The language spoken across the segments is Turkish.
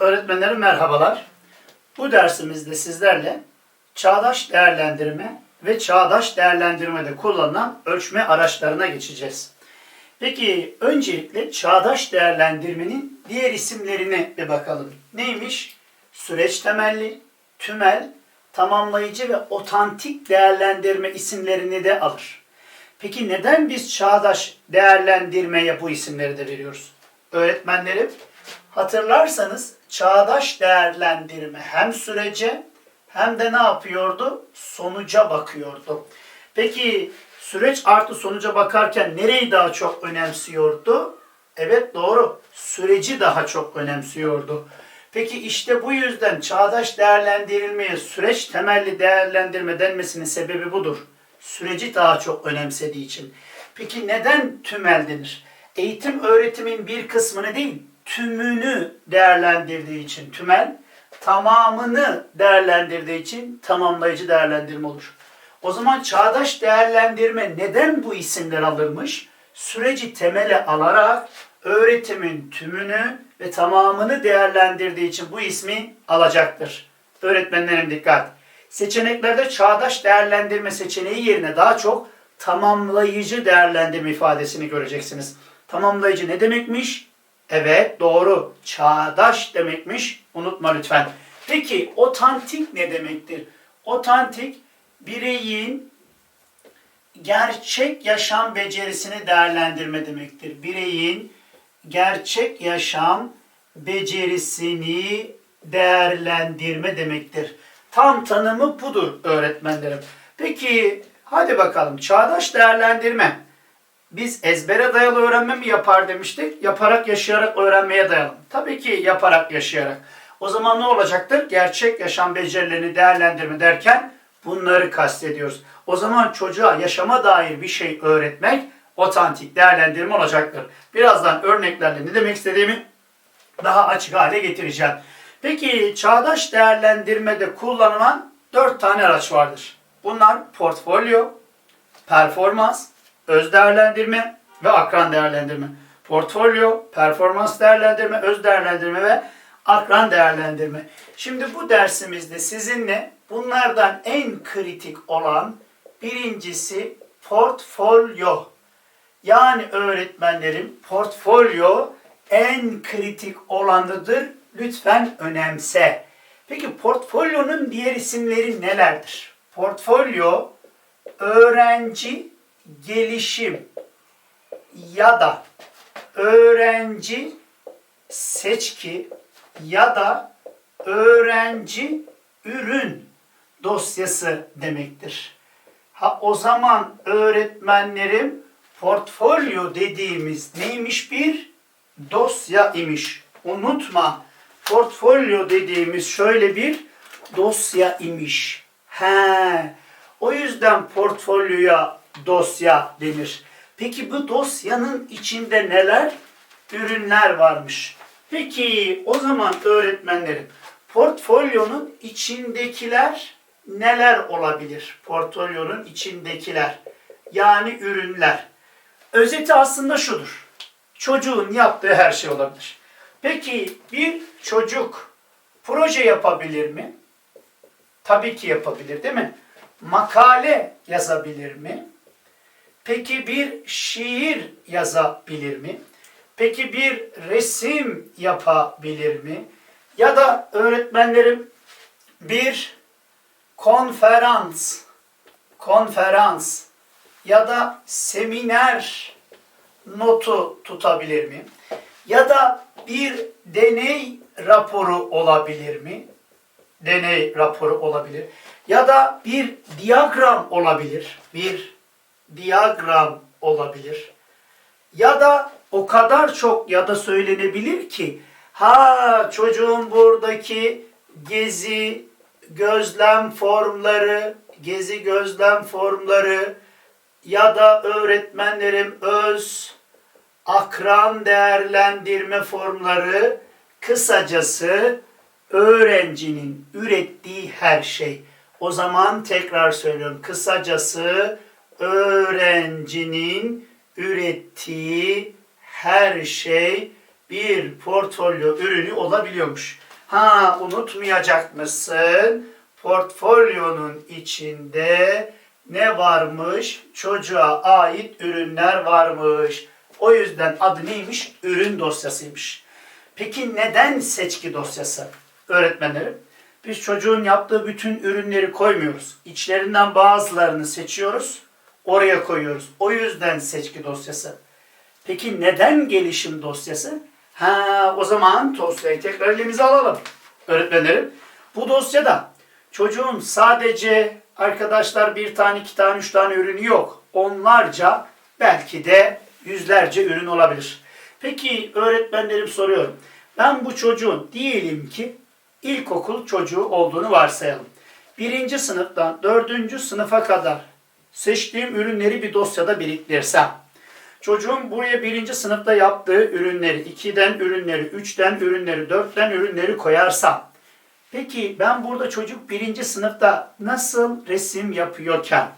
Öğretmenlerim merhabalar. Bu dersimizde sizlerle çağdaş değerlendirme ve çağdaş değerlendirmede kullanılan ölçme araçlarına geçeceğiz. Peki öncelikle çağdaş değerlendirmenin diğer isimlerine bir bakalım. Neymiş? Süreç temelli, tümel, tamamlayıcı ve otantik değerlendirme isimlerini de alır. Peki neden biz çağdaş değerlendirmeye bu isimleri de veriyoruz? Öğretmenlerim hatırlarsanız çağdaş değerlendirme hem sürece hem de ne yapıyordu? Sonuca bakıyordu. Peki süreç artı sonuca bakarken nereyi daha çok önemsiyordu? Evet doğru. Süreci daha çok önemsiyordu. Peki işte bu yüzden çağdaş değerlendirilmeye süreç temelli değerlendirme denmesinin sebebi budur. Süreci daha çok önemsediği için. Peki neden tümel denir? Eğitim öğretimin bir kısmını değil, tümünü değerlendirdiği için tümel, tamamını değerlendirdiği için tamamlayıcı değerlendirme olur. O zaman çağdaş değerlendirme neden bu isimler alırmış? Süreci temele alarak öğretimin tümünü ve tamamını değerlendirdiği için bu ismi alacaktır. Öğretmenlerim dikkat. Seçeneklerde çağdaş değerlendirme seçeneği yerine daha çok tamamlayıcı değerlendirme ifadesini göreceksiniz. Tamamlayıcı ne demekmiş? Evet doğru. Çağdaş demekmiş. Unutma lütfen. Peki otantik ne demektir? Otantik bireyin gerçek yaşam becerisini değerlendirme demektir. Bireyin gerçek yaşam becerisini değerlendirme demektir. Tam tanımı budur öğretmenlerim. Peki hadi bakalım çağdaş değerlendirme. Biz ezbere dayalı öğrenme mi yapar demiştik? Yaparak yaşayarak öğrenmeye dayalı. Tabii ki yaparak yaşayarak. O zaman ne olacaktır? Gerçek yaşam becerilerini değerlendirme derken bunları kastediyoruz. O zaman çocuğa yaşama dair bir şey öğretmek otantik değerlendirme olacaktır. Birazdan örneklerle ne demek istediğimi daha açık hale getireceğim. Peki çağdaş değerlendirmede kullanılan dört tane araç vardır. Bunlar portfolyo, performans, öz değerlendirme ve akran değerlendirme. Portfolyo, performans değerlendirme, öz değerlendirme ve akran değerlendirme. Şimdi bu dersimizde sizinle bunlardan en kritik olan birincisi portfolyo. Yani öğretmenlerim portfolyo en kritik olanıdır. Lütfen önemse. Peki portfolyonun diğer isimleri nelerdir? Portfolyo öğrenci gelişim ya da öğrenci seçki ya da öğrenci ürün dosyası demektir. Ha o zaman öğretmenlerim portfolyo dediğimiz neymiş bir dosya imiş. Unutma portfolyo dediğimiz şöyle bir dosya imiş. He. O yüzden portfolyoya dosya denir. Peki bu dosyanın içinde neler? Ürünler varmış. Peki o zaman öğretmenlerim portfolyonun içindekiler neler olabilir? Portfolyonun içindekiler yani ürünler. Özeti aslında şudur. Çocuğun yaptığı her şey olabilir. Peki bir çocuk proje yapabilir mi? Tabii ki yapabilir değil mi? Makale yazabilir mi? Peki bir şiir yazabilir mi? Peki bir resim yapabilir mi? Ya da öğretmenlerim bir konferans, konferans ya da seminer notu tutabilir mi? Ya da bir deney raporu olabilir mi? Deney raporu olabilir. Ya da bir diyagram olabilir. Bir diyagram olabilir. Ya da o kadar çok ya da söylenebilir ki ha çocuğun buradaki gezi gözlem formları, gezi gözlem formları ya da öğretmenlerim öz akran değerlendirme formları kısacası öğrencinin ürettiği her şey. O zaman tekrar söylüyorum. Kısacası öğrencinin ürettiği her şey bir portfolyo ürünü olabiliyormuş. Ha unutmayacak mısın? Portfolyonun içinde ne varmış? Çocuğa ait ürünler varmış. O yüzden adı neymiş? Ürün dosyasıymış. Peki neden seçki dosyası? Öğretmenlerim, biz çocuğun yaptığı bütün ürünleri koymuyoruz. İçlerinden bazılarını seçiyoruz, oraya koyuyoruz. O yüzden seçki dosyası. Peki neden gelişim dosyası? Ha, o zaman dosyayı tekrar elimize alalım. Öğretmenlerim, bu dosyada çocuğun sadece arkadaşlar bir tane, iki tane, üç tane ürünü yok. Onlarca, belki de yüzlerce ürün olabilir. Peki öğretmenlerim soruyorum. Ben bu çocuğun diyelim ki ilkokul çocuğu olduğunu varsayalım. Birinci sınıftan dördüncü sınıfa kadar seçtiğim ürünleri bir dosyada biriktirsem. Çocuğun buraya birinci sınıfta yaptığı ürünleri, ikiden ürünleri, üçten ürünleri, dörtten ürünleri koyarsam. Peki ben burada çocuk birinci sınıfta nasıl resim yapıyorken,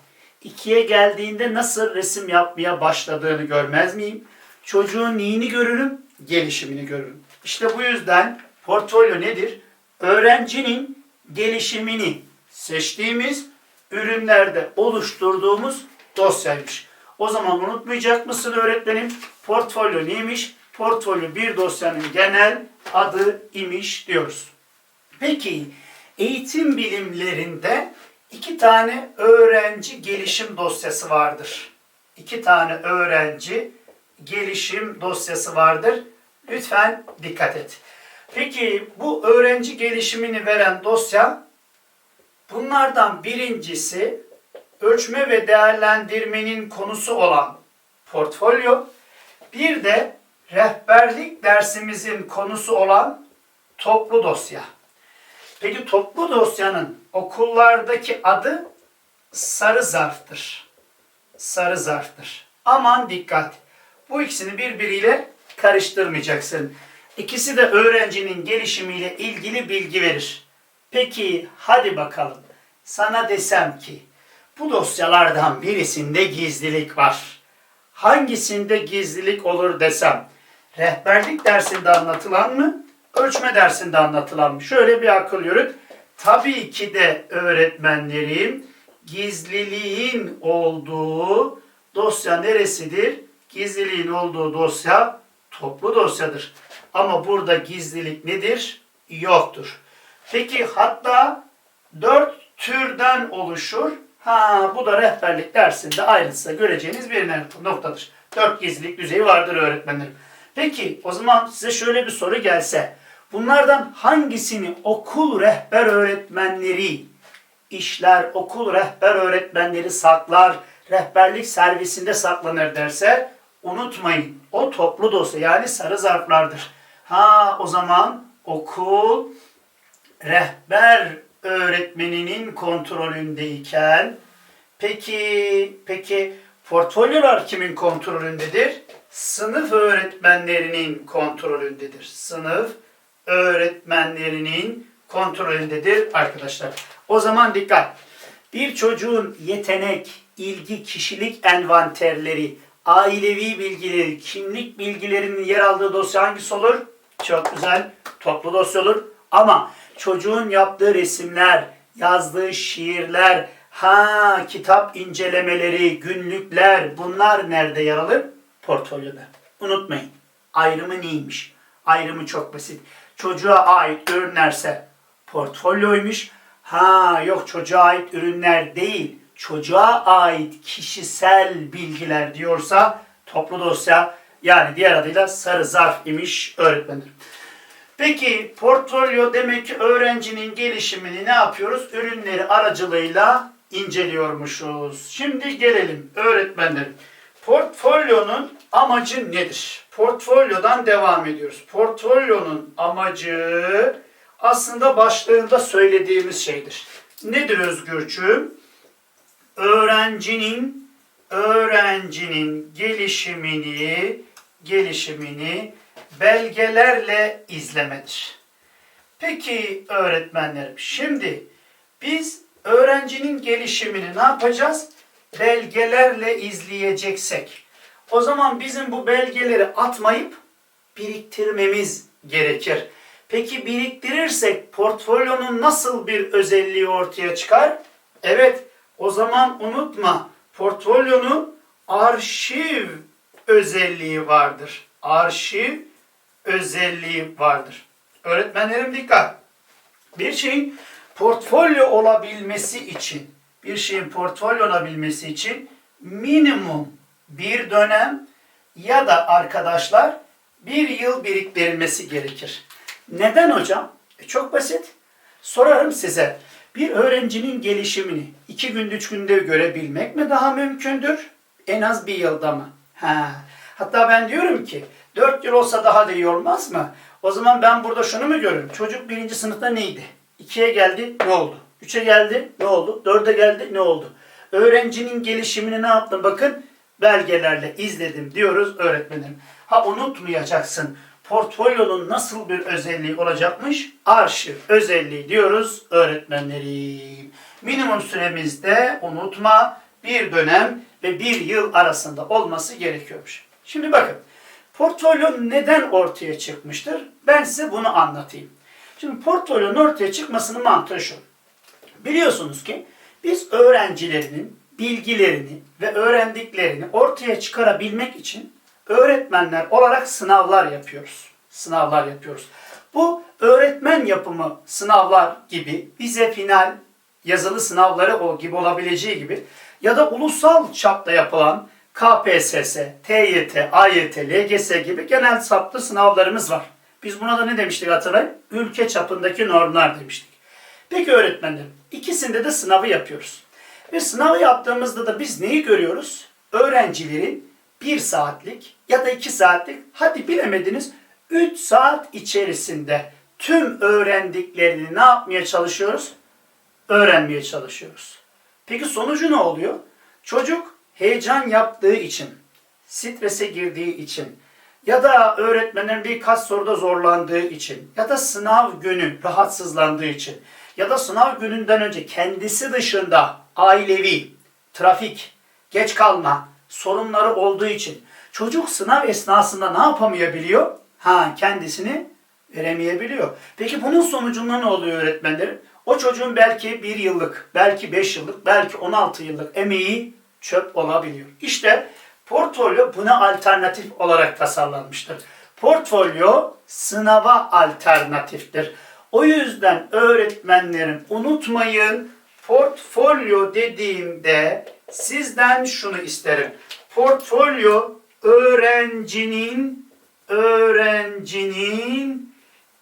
ikiye geldiğinde nasıl resim yapmaya başladığını görmez miyim? Çocuğun neyini görürüm? Gelişimini görürüm. İşte bu yüzden portfolyo nedir? Öğrencinin gelişimini seçtiğimiz ürünlerde oluşturduğumuz dosyaymış. O zaman unutmayacak mısın öğretmenim? Portfolyo neymiş? Portfolyo bir dosyanın genel adı imiş diyoruz. Peki eğitim bilimlerinde iki tane öğrenci gelişim dosyası vardır. İki tane öğrenci gelişim dosyası vardır. Lütfen dikkat et. Peki bu öğrenci gelişimini veren dosya bunlardan birincisi ölçme ve değerlendirmenin konusu olan portfolyo, bir de rehberlik dersimizin konusu olan toplu dosya. Peki toplu dosyanın okullardaki adı sarı zarftır. Sarı zarftır. Aman dikkat. Bu ikisini birbiriyle karıştırmayacaksın. İkisi de öğrencinin gelişimiyle ilgili bilgi verir. Peki hadi bakalım. Sana desem ki bu dosyalardan birisinde gizlilik var. Hangisinde gizlilik olur desem rehberlik dersinde anlatılan mı? Ölçme dersinde anlatılan mı? Şöyle bir akıl yürüt. Tabii ki de öğretmenlerim gizliliğin olduğu dosya neresidir? Gizliliğin olduğu dosya toplu dosyadır. Ama burada gizlilik nedir? Yoktur. Peki hatta dört türden oluşur. Ha bu da rehberlik dersinde ayrıntıda göreceğiniz bir noktadır. Dört gizlilik düzeyi vardır öğretmenlerim. Peki o zaman size şöyle bir soru gelse. Bunlardan hangisini okul rehber öğretmenleri işler, okul rehber öğretmenleri saklar, rehberlik servisinde saklanır derse unutmayın. O toplu dosya yani sarı zarflardır. Ha o zaman okul rehber öğretmeninin kontrolündeyken peki peki portfolyolar kimin kontrolündedir? Sınıf öğretmenlerinin kontrolündedir. Sınıf öğretmenlerinin kontrolündedir arkadaşlar. O zaman dikkat. Bir çocuğun yetenek, ilgi, kişilik envanterleri, ailevi bilgileri, kimlik bilgilerinin yer aldığı dosya hangisi olur? Çok güzel. Toplu dosya olur. Ama çocuğun yaptığı resimler, yazdığı şiirler, ha kitap incelemeleri, günlükler bunlar nerede yer alır? Portfolyoda. Unutmayın. Ayrımı neymiş? Ayrımı çok basit. Çocuğa ait ürünlerse portfolyoymuş. Ha yok çocuğa ait ürünler değil. Çocuğa ait kişisel bilgiler diyorsa toplu dosya yani diğer adıyla sarı zarf imiş öğretmenlerim. Peki portfolyo demek ki öğrencinin gelişimini ne yapıyoruz? Ürünleri aracılığıyla inceliyormuşuz. Şimdi gelelim öğretmenlerim. Portfolyonun amacı nedir? Portfolyodan devam ediyoruz. Portfolyonun amacı aslında başlığında söylediğimiz şeydir. Nedir Özgürçüğüm? Öğrencinin öğrencinin gelişimini gelişimini belgelerle izlemedir. Peki öğretmenlerim şimdi biz öğrencinin gelişimini ne yapacağız? Belgelerle izleyeceksek o zaman bizim bu belgeleri atmayıp biriktirmemiz gerekir. Peki biriktirirsek portfolyonun nasıl bir özelliği ortaya çıkar? Evet, o zaman unutma. Portfolyonun arşiv özelliği vardır. Arşiv özelliği vardır. Öğretmenlerim dikkat. Bir şeyin portfolyo olabilmesi için, bir şeyin portfolyo olabilmesi için minimum bir dönem ya da arkadaşlar bir yıl biriktirilmesi gerekir. Neden hocam? E çok basit. Sorarım size. Bir öğrencinin gelişimini iki günde üç günde görebilmek mi daha mümkündür? En az bir yılda mı? Ha. Hatta ben diyorum ki dört yıl olsa daha da iyi olmaz mı? O zaman ben burada şunu mu görüyorum? Çocuk birinci sınıfta neydi? İkiye geldi ne oldu? Üçe geldi ne oldu? Dörde geldi ne oldu? Öğrencinin gelişimini ne yaptım? Bakın belgelerle izledim diyoruz öğretmenim. Ha unutmayacaksın. Portfolyonun nasıl bir özelliği olacakmış? Arşiv özelliği diyoruz öğretmenlerim. Minimum süremizde unutma bir dönem ve bir yıl arasında olması gerekiyormuş. Şimdi bakın portfolyo neden ortaya çıkmıştır? Ben size bunu anlatayım. Şimdi portfolyonun ortaya çıkmasının mantığı şu. Biliyorsunuz ki biz öğrencilerinin bilgilerini ve öğrendiklerini ortaya çıkarabilmek için öğretmenler olarak sınavlar yapıyoruz. Sınavlar yapıyoruz. Bu öğretmen yapımı sınavlar gibi vize final yazılı sınavları o gibi olabileceği gibi ya da ulusal çapta yapılan KPSS, TYT, AYT, LGS gibi genel saplı sınavlarımız var. Biz buna da ne demiştik hatırlayın? Ülke çapındaki normlar demiştik. Peki öğretmenlerim, ikisinde de sınavı yapıyoruz. Ve sınavı yaptığımızda da biz neyi görüyoruz? Öğrencilerin bir saatlik ya da iki saatlik, hadi bilemediniz 3 saat içerisinde tüm öğrendiklerini ne yapmaya çalışıyoruz? Öğrenmeye çalışıyoruz. Peki sonucu ne oluyor? Çocuk heyecan yaptığı için, strese girdiği için ya da öğretmenin birkaç soruda zorlandığı için ya da sınav günü rahatsızlandığı için ya da sınav gününden önce kendisi dışında ailevi, trafik, geç kalma sorunları olduğu için çocuk sınav esnasında ne yapamayabiliyor? Ha kendisini veremeyebiliyor. Peki bunun sonucunda ne oluyor öğretmenlerim? O çocuğun belki bir yıllık, belki beş yıllık, belki 16 yıllık emeği çöp olabiliyor. İşte portfolyo buna alternatif olarak tasarlanmıştır. Portfolyo sınava alternatiftir. O yüzden öğretmenlerim unutmayın portfolyo dediğimde sizden şunu isterim. Portfolyo öğrencinin öğrencinin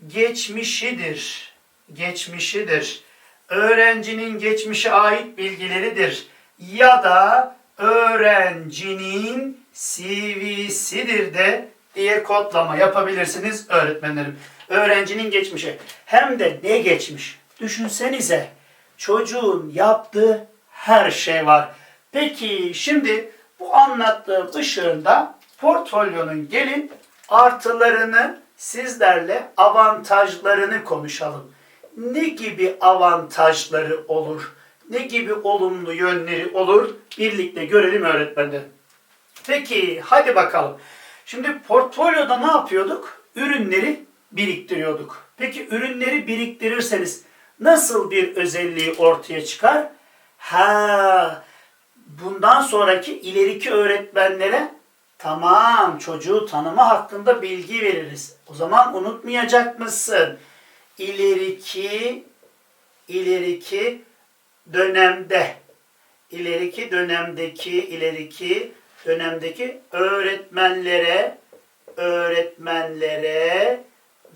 geçmişidir. Geçmişidir. Öğrencinin geçmişe ait bilgileridir. Ya da öğrencinin CV'sidir de diye kodlama yapabilirsiniz öğretmenlerim. Öğrencinin geçmişi. Hem de ne geçmiş? Düşünsenize çocuğun yaptığı her şey var. Peki şimdi bu anlattığım ışığında portfolyonun gelin artılarını sizlerle avantajlarını konuşalım. Ne gibi avantajları olur? Ne gibi olumlu yönleri olur? Birlikte görelim öğretmenler. Peki hadi bakalım. Şimdi portfolyoda ne yapıyorduk? Ürünleri biriktiriyorduk. Peki ürünleri biriktirirseniz nasıl bir özelliği ortaya çıkar? Ha, bundan sonraki ileriki öğretmenlere tamam çocuğu tanıma hakkında bilgi veririz. O zaman unutmayacak mısın? İleriki ileriki dönemde ileriki dönemdeki ileriki dönemdeki öğretmenlere öğretmenlere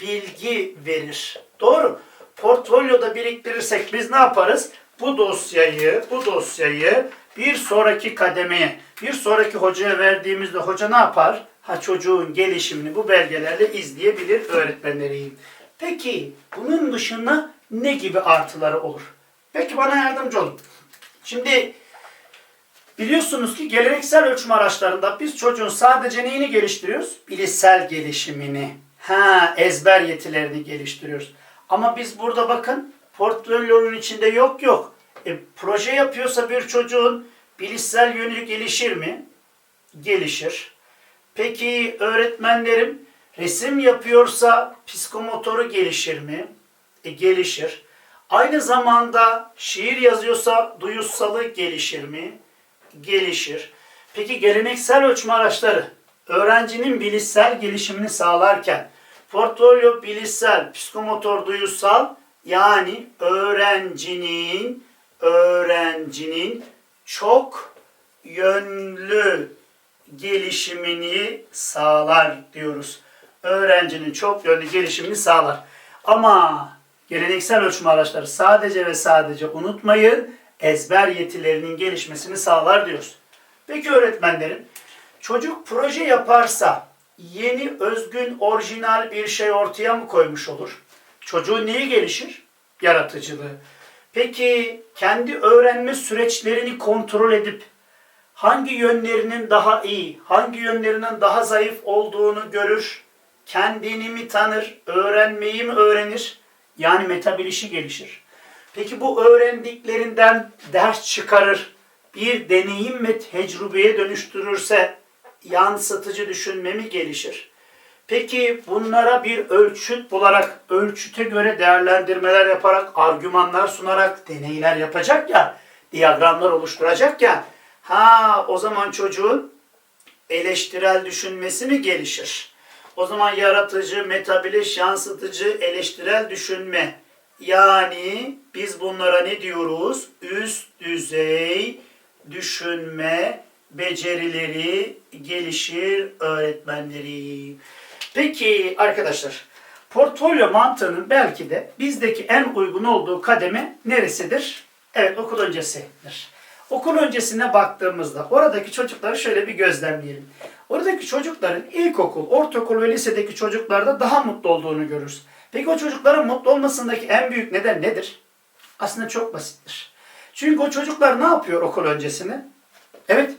bilgi verir. Doğru. Portfolyoda biriktirirsek biz ne yaparız? Bu dosyayı, bu dosyayı bir sonraki kademeye, bir sonraki hocaya verdiğimizde hoca ne yapar? Ha çocuğun gelişimini bu belgelerle izleyebilir öğretmenleriyim. Peki bunun dışında ne gibi artıları olur? Peki bana yardımcı olun. Şimdi biliyorsunuz ki geleneksel ölçüm araçlarında biz çocuğun sadece neyini geliştiriyoruz? Bilişsel gelişimini. Ha ezber yetilerini geliştiriyoruz. Ama biz burada bakın portfolyonun içinde yok yok. E, proje yapıyorsa bir çocuğun bilişsel yönü gelişir mi? Gelişir. Peki öğretmenlerim Resim yapıyorsa psikomotoru gelişir mi? E, gelişir. Aynı zamanda şiir yazıyorsa duyusalı gelişir mi? Gelişir. Peki geleneksel ölçme araçları öğrencinin bilişsel gelişimini sağlarken portfolyo bilişsel, psikomotor, duyusal yani öğrencinin öğrencinin çok yönlü gelişimini sağlar diyoruz. Öğrencinin çok yönlü gelişimini sağlar. Ama geleneksel ölçme araçları sadece ve sadece unutmayın ezber yetilerinin gelişmesini sağlar diyoruz. Peki öğretmenlerim çocuk proje yaparsa yeni özgün orijinal bir şey ortaya mı koymuş olur? Çocuğun neyi gelişir? Yaratıcılığı. Peki kendi öğrenme süreçlerini kontrol edip hangi yönlerinin daha iyi, hangi yönlerinin daha zayıf olduğunu görür, kendini mi tanır, öğrenmeyi mi öğrenir? Yani metabilişi gelişir. Peki bu öğrendiklerinden ders çıkarır, bir deneyim ve tecrübeye dönüştürürse yansıtıcı düşünme mi gelişir? Peki bunlara bir ölçüt bularak, ölçüte göre değerlendirmeler yaparak, argümanlar sunarak deneyler yapacak ya, diyagramlar oluşturacak ya, ha o zaman çocuğun eleştirel düşünmesi mi gelişir? O zaman yaratıcı, metabiliş, yansıtıcı, eleştirel düşünme. Yani biz bunlara ne diyoruz? Üst düzey düşünme becerileri gelişir öğretmenleri. Peki arkadaşlar, portfolyo mantığının belki de bizdeki en uygun olduğu kademe neresidir? Evet, okul öncesidir. Okul öncesine baktığımızda oradaki çocukları şöyle bir gözlemleyelim. Oradaki çocukların ilkokul, ortaokul ve lisedeki çocuklarda daha mutlu olduğunu görürüz. Peki o çocukların mutlu olmasındaki en büyük neden nedir? Aslında çok basittir. Çünkü o çocuklar ne yapıyor okul öncesinde? Evet,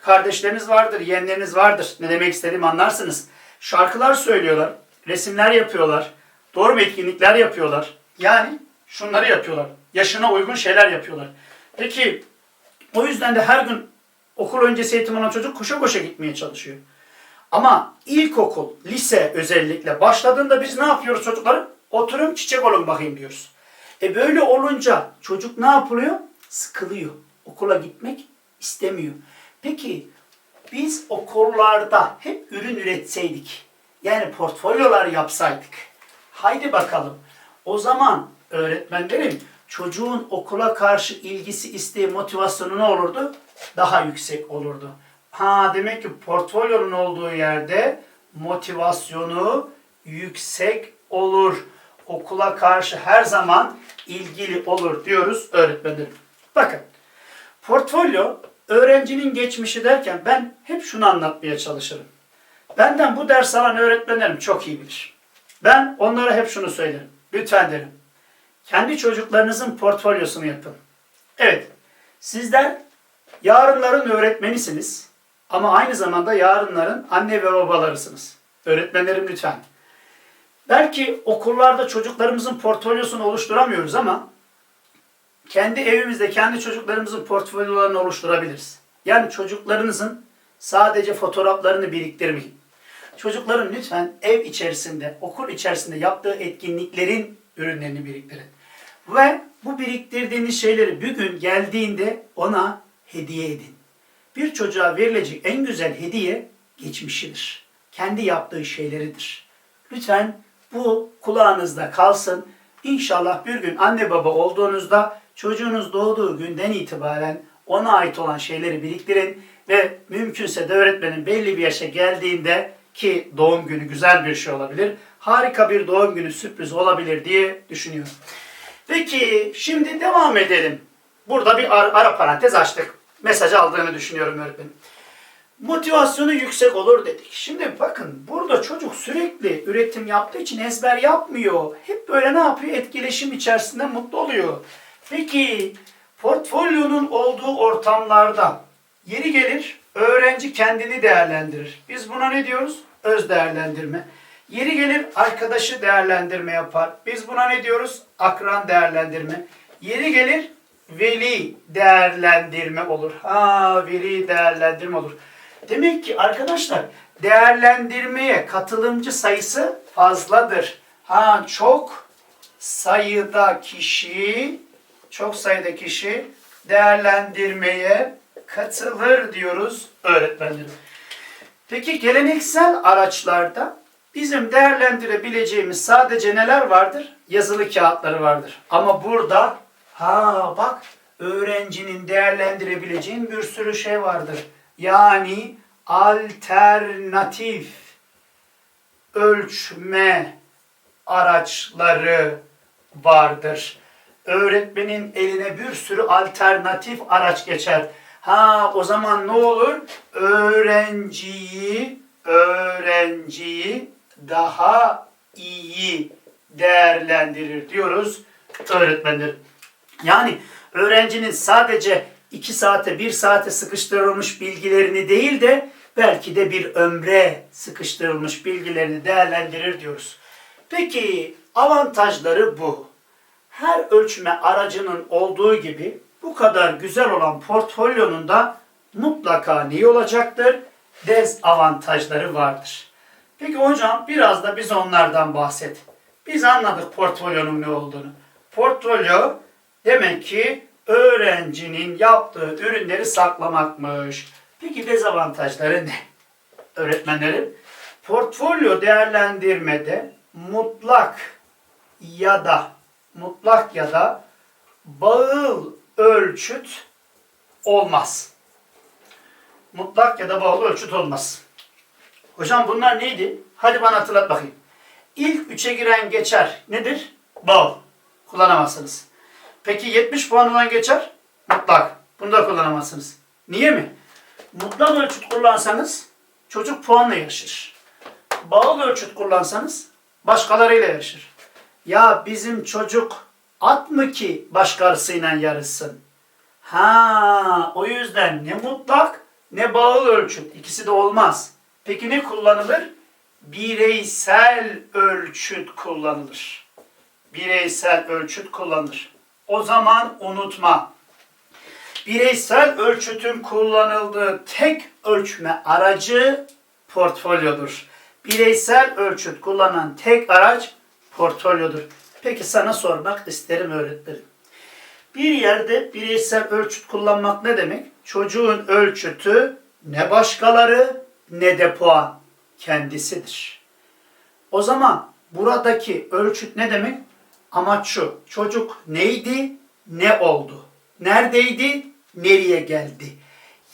kardeşleriniz vardır, yeğenleriniz vardır. Ne demek istediğimi anlarsınız. Şarkılar söylüyorlar, resimler yapıyorlar, doğru etkinlikler yapıyorlar. Yani şunları yapıyorlar. Yaşına uygun şeyler yapıyorlar. Peki o yüzden de her gün okul öncesi eğitim alan çocuk koşa koşa gitmeye çalışıyor. Ama ilkokul, lise özellikle başladığında biz ne yapıyoruz çocukları? Oturun çiçek olun bakayım diyoruz. E böyle olunca çocuk ne yapılıyor? Sıkılıyor. Okula gitmek istemiyor. Peki biz okullarda hep ürün üretseydik, yani portfolyolar yapsaydık, haydi bakalım o zaman öğretmenlerin çocuğun okula karşı ilgisi, isteği, motivasyonu ne olurdu? Daha yüksek olurdu. Ha demek ki portfolyonun olduğu yerde motivasyonu yüksek olur. Okula karşı her zaman ilgili olur diyoruz öğretmenlerim. Bakın portfolyo öğrencinin geçmişi derken ben hep şunu anlatmaya çalışırım. Benden bu ders alan öğretmenlerim çok iyi bilir. Ben onlara hep şunu söylerim. Lütfen derim. Kendi çocuklarınızın portfolyosunu yapın. Evet, sizler yarınların öğretmenisiniz ama aynı zamanda yarınların anne ve babalarısınız. Öğretmenlerim lütfen. Belki okullarda çocuklarımızın portfolyosunu oluşturamıyoruz ama kendi evimizde kendi çocuklarımızın portfolyolarını oluşturabiliriz. Yani çocuklarınızın sadece fotoğraflarını biriktirmeyin. Çocukların lütfen ev içerisinde, okul içerisinde yaptığı etkinliklerin ürünlerini biriktirin. Ve bu biriktirdiğiniz şeyleri bir gün geldiğinde ona hediye edin. Bir çocuğa verilecek en güzel hediye geçmişidir. Kendi yaptığı şeyleridir. Lütfen bu kulağınızda kalsın. İnşallah bir gün anne baba olduğunuzda çocuğunuz doğduğu günden itibaren ona ait olan şeyleri biriktirin ve mümkünse de öğretmenin belli bir yaşa geldiğinde ki doğum günü güzel bir şey olabilir. Harika bir doğum günü sürpriz olabilir diye düşünüyorum. Peki şimdi devam edelim. Burada bir ara, ara parantez açtık. Mesaj aldığını düşünüyorum öğretmenim. Motivasyonu yüksek olur dedik. Şimdi bakın burada çocuk sürekli üretim yaptığı için ezber yapmıyor. Hep böyle ne yapıyor? Etkileşim içerisinde mutlu oluyor. Peki portfolyonun olduğu ortamlarda yeri gelir öğrenci kendini değerlendirir. Biz buna ne diyoruz? Öz değerlendirme. Yeri gelir arkadaşı değerlendirme yapar. Biz buna ne diyoruz? Akran değerlendirme. Yeri gelir veli değerlendirme olur. Ha veli değerlendirme olur. Demek ki arkadaşlar değerlendirmeye katılımcı sayısı fazladır. Ha çok sayıda kişi çok sayıda kişi değerlendirmeye katılır diyoruz öğretmenlerim. Peki geleneksel araçlarda bizim değerlendirebileceğimiz sadece neler vardır? Yazılı kağıtları vardır. Ama burada ha bak öğrencinin değerlendirebileceğin bir sürü şey vardır. Yani alternatif ölçme araçları vardır. Öğretmenin eline bir sürü alternatif araç geçer. Ha o zaman ne olur? Öğrenciyi öğrenciyi daha iyi değerlendirir diyoruz öğretmenler. Yani öğrencinin sadece 2 saate 1 saate sıkıştırılmış bilgilerini değil de belki de bir ömre sıkıştırılmış bilgilerini değerlendirir diyoruz. Peki avantajları bu. Her ölçme aracının olduğu gibi bu kadar güzel olan portfolyonun da mutlaka ne olacaktır? Dezavantajları vardır. Peki hocam biraz da biz onlardan bahset. Biz anladık portfolyonun ne olduğunu. Portfolyo demek ki öğrencinin yaptığı ürünleri saklamakmış. Peki dezavantajları ne? Öğretmenlerim, portfolyo değerlendirmede mutlak ya da mutlak ya da bağıl ölçüt olmaz. Mutlak ya da bağlı ölçüt olmaz. Hocam bunlar neydi? Hadi bana hatırlat bakayım. İlk üçe giren geçer. Nedir? Bağıl. Kullanamazsınız. Peki 70 puan olan geçer? Mutlak. Bunu da kullanamazsınız. Niye mi? Mutlak ölçüt kullansanız çocuk puanla yarışır. Bağıl ölçüt kullansanız başkalarıyla yarışır. Ya bizim çocuk at mı ki başkasıyla yarışsın? Ha, o yüzden ne mutlak ne bağıl ölçüt. İkisi de olmaz. Peki ne kullanılır? Bireysel ölçüt kullanılır. Bireysel ölçüt kullanılır. O zaman unutma. Bireysel ölçütün kullanıldığı tek ölçme aracı portfolyodur. Bireysel ölçüt kullanan tek araç portfolyodur. Peki sana sormak isterim öğretmenim. Bir yerde bireysel ölçüt kullanmak ne demek? Çocuğun ölçütü ne başkaları ne de puan kendisidir. O zaman buradaki ölçüt ne demek? Amaç şu. Çocuk neydi? Ne oldu? Neredeydi? Nereye geldi?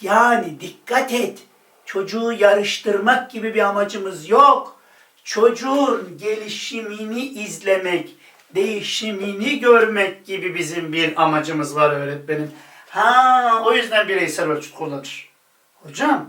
Yani dikkat et. Çocuğu yarıştırmak gibi bir amacımız yok. Çocuğun gelişimini izlemek, değişimini görmek gibi bizim bir amacımız var öğretmenim. Ha, o yüzden bireysel ölçüt kullanır. Hocam,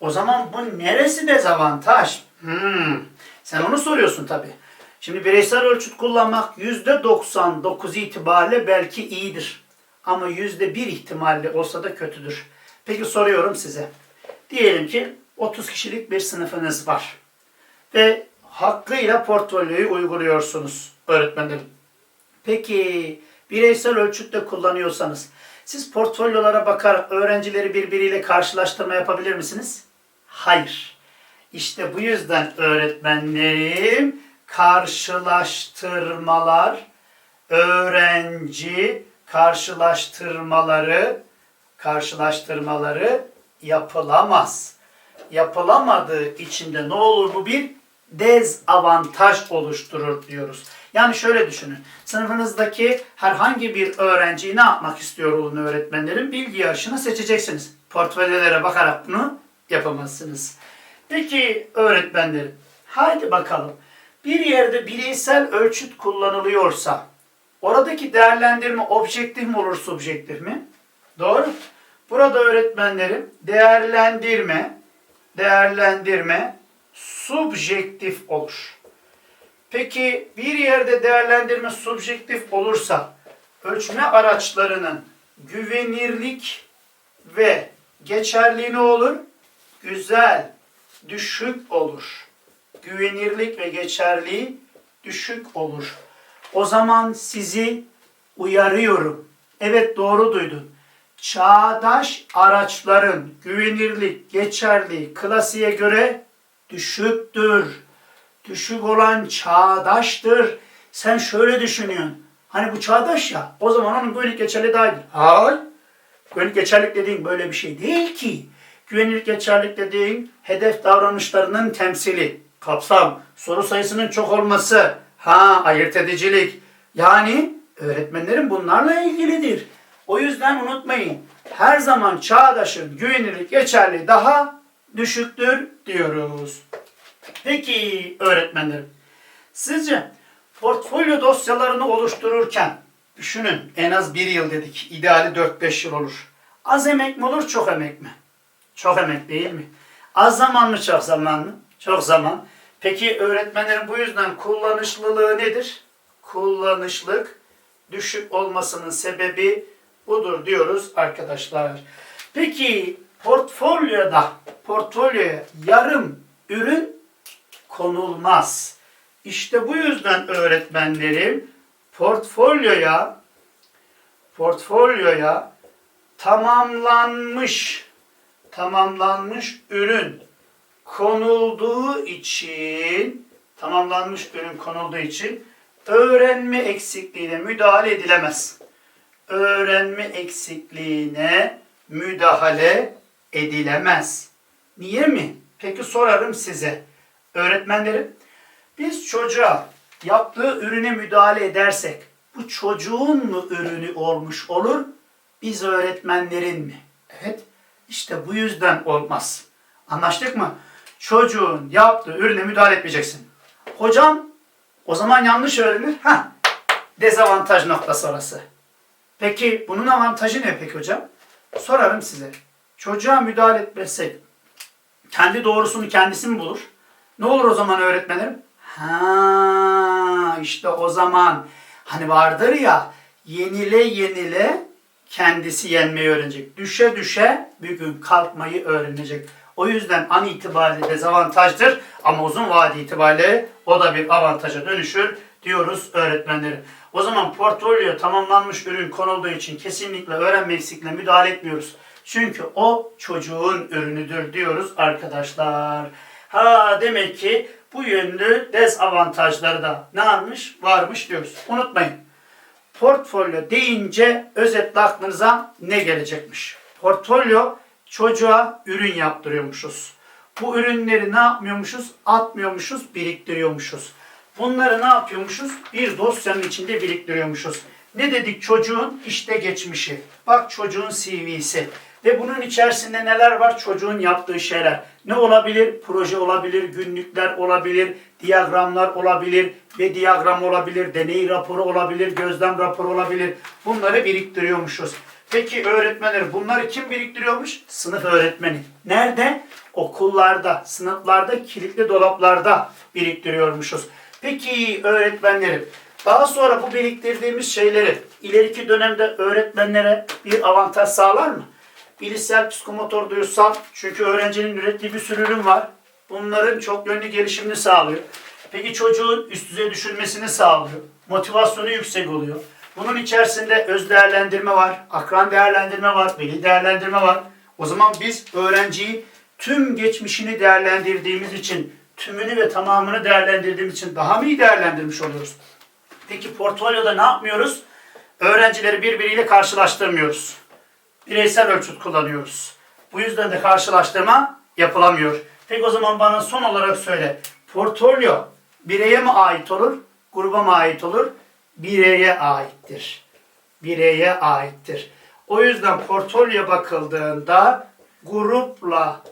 o zaman bu neresi dezavantaj? Hmm, sen onu soruyorsun tabii. Şimdi bireysel ölçüt kullanmak %99 itibariyle belki iyidir. Ama %1 ihtimalle olsa da kötüdür. Peki soruyorum size. Diyelim ki 30 kişilik bir sınıfınız var. Ve hakkıyla portfolyoyu uyguluyorsunuz öğretmenlerim. Peki bireysel ölçütte kullanıyorsanız siz portfolyolara bakarak öğrencileri birbiriyle karşılaştırma yapabilir misiniz? Hayır. İşte bu yüzden öğretmenlerim karşılaştırmalar, öğrenci karşılaştırmaları, karşılaştırmaları yapılamaz. Yapılamadığı için de ne olur bu bir dezavantaj oluşturur diyoruz. Yani şöyle düşünün. Sınıfınızdaki herhangi bir öğrenciyi ne yapmak istiyor olun öğretmenlerin? Bilgi yarışını seçeceksiniz. Portfolyolere bakarak bunu yapamazsınız. Peki öğretmenlerim, haydi bakalım. Bir yerde bireysel ölçüt kullanılıyorsa oradaki değerlendirme objektif mi olur, subjektif mi? Doğru. Burada öğretmenlerim değerlendirme, değerlendirme subjektif olur. Peki bir yerde değerlendirme subjektif olursa ölçme araçlarının güvenirlik ve geçerliği ne olur? Güzel, düşük olur. Güvenirlik ve geçerliği düşük olur. O zaman sizi uyarıyorum. Evet doğru duydun. Çağdaş araçların güvenirlik, geçerliği klasiğe göre düşüktür. Düşük olan çağdaştır. Sen şöyle düşünüyorsun. Hani bu çağdaş ya, o zaman onun güvenlik geçerli değildir. Hayır. Güvenlik geçerlik dediğin böyle bir şey değil ki. Güvenlik geçerlik dediğin hedef davranışlarının temsili, kapsam, soru sayısının çok olması, ha ayırt edicilik. Yani öğretmenlerin bunlarla ilgilidir. O yüzden unutmayın. Her zaman çağdaşın güvenilirlik geçerli daha düşüktür diyoruz. Peki öğretmenlerim. Sizce portfolyo dosyalarını oluştururken düşünün en az bir yıl dedik. İdeali 4-5 yıl olur. Az emek mi olur çok emek mi? Çok emek değil mi? Az zaman mı çok zaman mı? Çok zaman. Peki öğretmenlerin bu yüzden kullanışlılığı nedir? Kullanışlık düşük olmasının sebebi budur diyoruz arkadaşlar. Peki portfolyoda portfolyoya yarım ürün konulmaz. İşte bu yüzden öğretmenlerim portfolyoya portfolyoya tamamlanmış tamamlanmış ürün konulduğu için tamamlanmış ürün konulduğu için öğrenme eksikliğine müdahale edilemez. Öğrenme eksikliğine müdahale edilemez. Niye mi? Peki sorarım size. Öğretmenlerim, biz çocuğa yaptığı ürüne müdahale edersek bu çocuğun mu ürünü olmuş olur, biz öğretmenlerin mi? Evet, işte bu yüzden olmaz. Anlaştık mı? Çocuğun yaptığı ürüne müdahale etmeyeceksin. Hocam, o zaman yanlış öğrenir. Ha, dezavantaj noktası orası. Peki bunun avantajı ne peki hocam? Sorarım size. Çocuğa müdahale etmezsek kendi doğrusunu kendisi mi bulur? Ne olur o zaman öğretmenim? Ha işte o zaman hani vardır ya yenile yenile kendisi yenmeyi öğrenecek. Düşe düşe bir gün kalkmayı öğrenecek. O yüzden an itibariyle dezavantajdır ama uzun vade itibariyle o da bir avantaja dönüşür diyoruz öğretmenleri. O zaman portfolyo tamamlanmış ürün konulduğu için kesinlikle öğrenme eksikliğine müdahale etmiyoruz. Çünkü o çocuğun ürünüdür diyoruz arkadaşlar. Ha demek ki bu yönlü dezavantajları da ne varmış? Varmış diyoruz. Unutmayın. Portfolyo deyince özetle aklınıza ne gelecekmiş? Portfolyo çocuğa ürün yaptırıyormuşuz. Bu ürünleri ne yapmıyormuşuz? Atmıyormuşuz, biriktiriyormuşuz. Bunları ne yapıyormuşuz? Bir dosyanın içinde biriktiriyormuşuz. Ne dedik çocuğun? işte geçmişi. Bak çocuğun CV'si. Ve bunun içerisinde neler var? Çocuğun yaptığı şeyler. Ne olabilir? Proje olabilir, günlükler olabilir, diyagramlar olabilir ve diyagram olabilir, deney raporu olabilir, gözlem raporu olabilir. Bunları biriktiriyormuşuz. Peki öğretmenler bunları kim biriktiriyormuş? Sınıf öğretmeni. Nerede? Okullarda, sınıflarda, kilitli dolaplarda biriktiriyormuşuz. Peki öğretmenlerim daha sonra bu biriktirdiğimiz şeyleri ileriki dönemde öğretmenlere bir avantaj sağlar mı? Bilişsel, psikomotor, duysal çünkü öğrencinin ürettiği bir sürü ürün var. Bunların çok yönlü gelişimini sağlıyor. Peki çocuğun üst düzey düşürmesini sağlıyor. Motivasyonu yüksek oluyor. Bunun içerisinde öz değerlendirme var, akran değerlendirme var, veli değerlendirme var. O zaman biz öğrenciyi tüm geçmişini değerlendirdiğimiz için, tümünü ve tamamını değerlendirdiğimiz için daha mı iyi değerlendirmiş oluyoruz? Peki portfolyoda ne yapmıyoruz? Öğrencileri birbiriyle karşılaştırmıyoruz. Bireysel ölçüt kullanıyoruz. Bu yüzden de karşılaştırma yapılamıyor. Peki o zaman bana son olarak söyle. Portfolyo bireye mi ait olur, gruba mı ait olur? Bireye aittir. Bireye aittir. O yüzden portfolyo bakıldığında grupla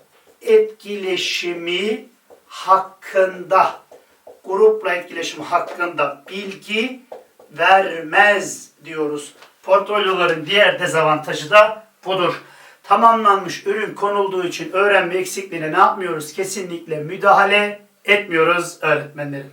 etkileşimi hakkında grupla etkileşimi hakkında bilgi vermez diyoruz. Portfolyoların diğer dezavantajı da budur. Tamamlanmış ürün konulduğu için öğrenme eksikliğine ne yapmıyoruz? Kesinlikle müdahale etmiyoruz öğretmenlerim.